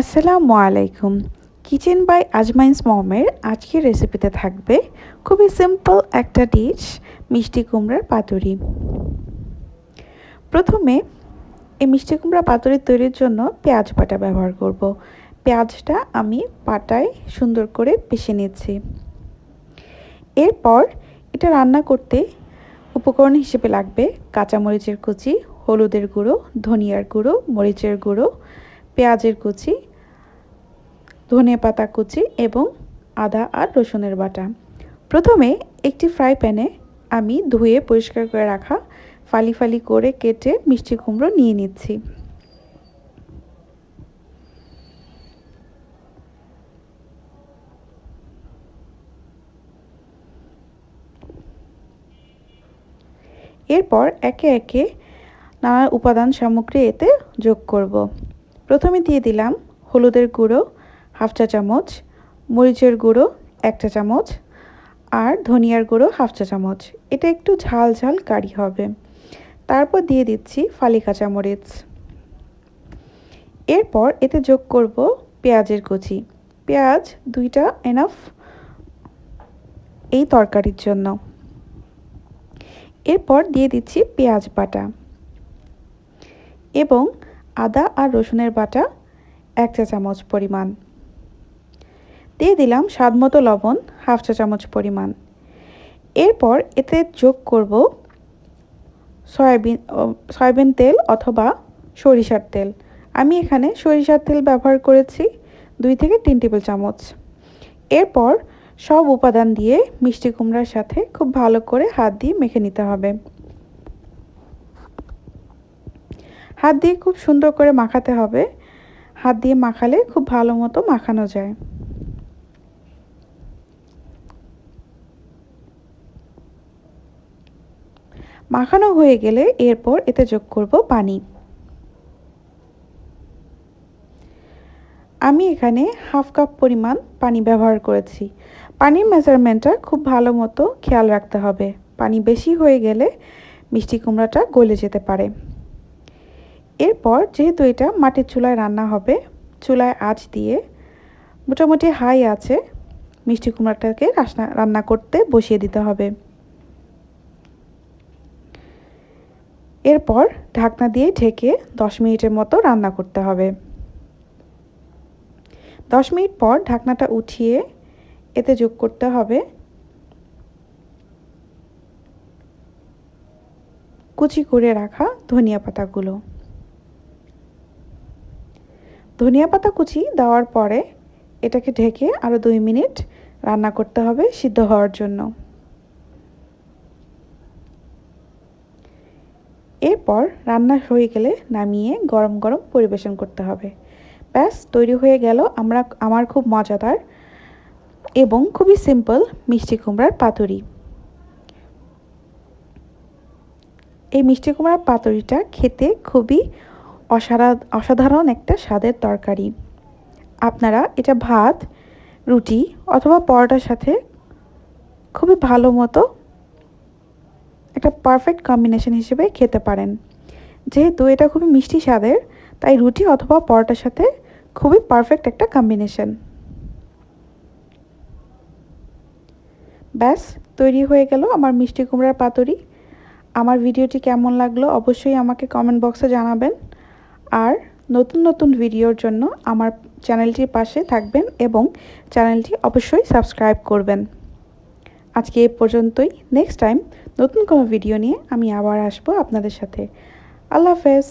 আসসালামু আলাইকুম। Kitchen by আজমাইন্স মমের আজকের রেসিপিতে থাকবে খুবই সিম্পল একটা ডিশ মিষ্টি কুমড়ার পাতুরি। প্রথমে এই মিষ্টি কুমড়া পাতুরি তৈরির জন্য পেঁয়াজ পাটা ব্যবহার করব। পেঁয়াজটা আমি পাটায় সুন্দর করে পিষে নিচ্ছি। এরপর এটা রান্না করতে উপকরণ হিসেবে লাগবে কাঁচামরিচের কুচি, হলুদের গুঁড়ো, ধনিয়ার গুঁড়ো, মরিচের গুঁড়ো পেঁয়াজের কুচি, ধনে পাতা কুচি এবং আদা আর রসুনের বাটা। প্রথমে একটি ফ্রাই প্যানে আমি ধুয়ে পরিষ্কার করে রাখা ফালি ফালি করে কেটে মিষ্টি কুমড়ো নিয়ে নিচ্ছি। এরপর একে একে নানা উপাদান সামগ্রী এতে যোগ করব। প্রথমে দিয়ে দিলাম হলুদের গুঁড়ো, হাফ চা চামচ, মরিচের গুঁড়ো, এক চা চামচ আর ধনিয়ার গুঁড়ো, হাফ চা চামচ। এটা একটু ঝাল ঝাল কারি হবে। তারপর দিয়ে দিচ্ছি ফালি কাঁচামরিচ এরপর এতে যোগ করব পেঁয়াজের কুচি। পেঁয়াজ, দুইটা এনাফ এই তরকারির জন্য। এরপর দিয়ে দিচ্ছি পেঁয়াজ বাটা। এবং আদা আর রসুনের বাটা এক চা চামচ পরিমাণ। দিয়ে দিলাম স্বাদ মতো লবণ, হাফ চা চামচ পরিমাণ। এরপর এতে যোগ করব সয়াবিন সয়াবিন তেল অথবা সরিষার তেল। আমি এখানে সরিষার তেল ব্যবহার করেছি দুই থেকে তিন টেবিল চামচ। এরপর সব উপাদান দিয়ে মিষ্টি কুমড়ার সাথে খুব ভালো করে হাত দিয়ে মেখে নিতে হবে। হাত দিয়ে খুব সুন্দর করে মাখাতে হবে। হাত দিয়ে মাখালে খুব ভালো মতো মাখানো যায়। মাখানো হয়ে গেলে এরপর এতে যোগ করব পানি। আমি এখানে হাফ কাপ পরিমাণ পানি ব্যবহার করেছি। পানির মেজারমেন্টটা খুব ভালো মতো খেয়াল রাখতে হবে। পানি বেশি হয়ে গেলে মিষ্টি কুমড়াটা গলে যেতে পারে। এরপর যেহেতু এটা মাটির চুলায় রান্না হবে, চুলায় আঁচ দিয়ে মোটামুটি হাই আছে, মিষ্টি কুমড়াটাকে রান্না করতে বসিয়ে দিতে হবে। এরপর ঢাকনা দিয়ে ঢেকে দশ মিনিটের মতো রান্না করতে হবে। দশ মিনিট পর ঢাকনাটা উঠিয়ে এতে যোগ করতে হবে কুচি করে রাখা ধনিয়া পাতাগুলো। ধনিয়া পাতা কুচি দেওয়ার পরে এটাকে ঢেকে আরও দুই মিনিট রান্না করতে হবে সিদ্ধ হওয়ার জন্য। এরপর রান্না হয়ে গেলে নামিয়ে গরম গরম পরিবেশন করতে হবে। ব্যাস, তৈরি হয়ে গেল আমরা, আমার খুব মজাদার এবং খুবই সিম্পল মিষ্টি কুমড়ার পাতুরি। এই মিষ্টি কুমড়ার পাতুরিটা খেতে খুবই অসাধারণ একটা স্বাদের তরকারি। আপনারা এটা ভাত, রুটি অথবা পরোটার সাথে খুবই ভালো মতো একটা পারফেক্ট কম্বিনেশন হিসেবে খেতে পারেন। যেহেতু এটা খুবই মিষ্টি স্বাদের, তাই রুটি অথবা পরোটার সাথে খুবই পারফেক্ট একটা কম্বিনেশন ব্যাস, তৈরি হয়ে গেল আমার মিষ্টি কুমড়ার পাতুরি। আমার ভিডিওটি কেমন লাগল অবশ্যই আমাকে কমেন্ট বক্সে জানাবেন। আর নতুন নতুন ভিডিওর জন্য আমার চ্যানেলটির পাশে থাকবেন এবং চ্যানেলটি অবশ্যই সাবস্ক্রাইব করবেন। আজকে এ পর্যন্তই। নেক্সট টাইম নতুন কোনো ভিডিও নিয়ে আমি আবার আসব আপনাদের সাথে। আল্লাহ হাফেজ।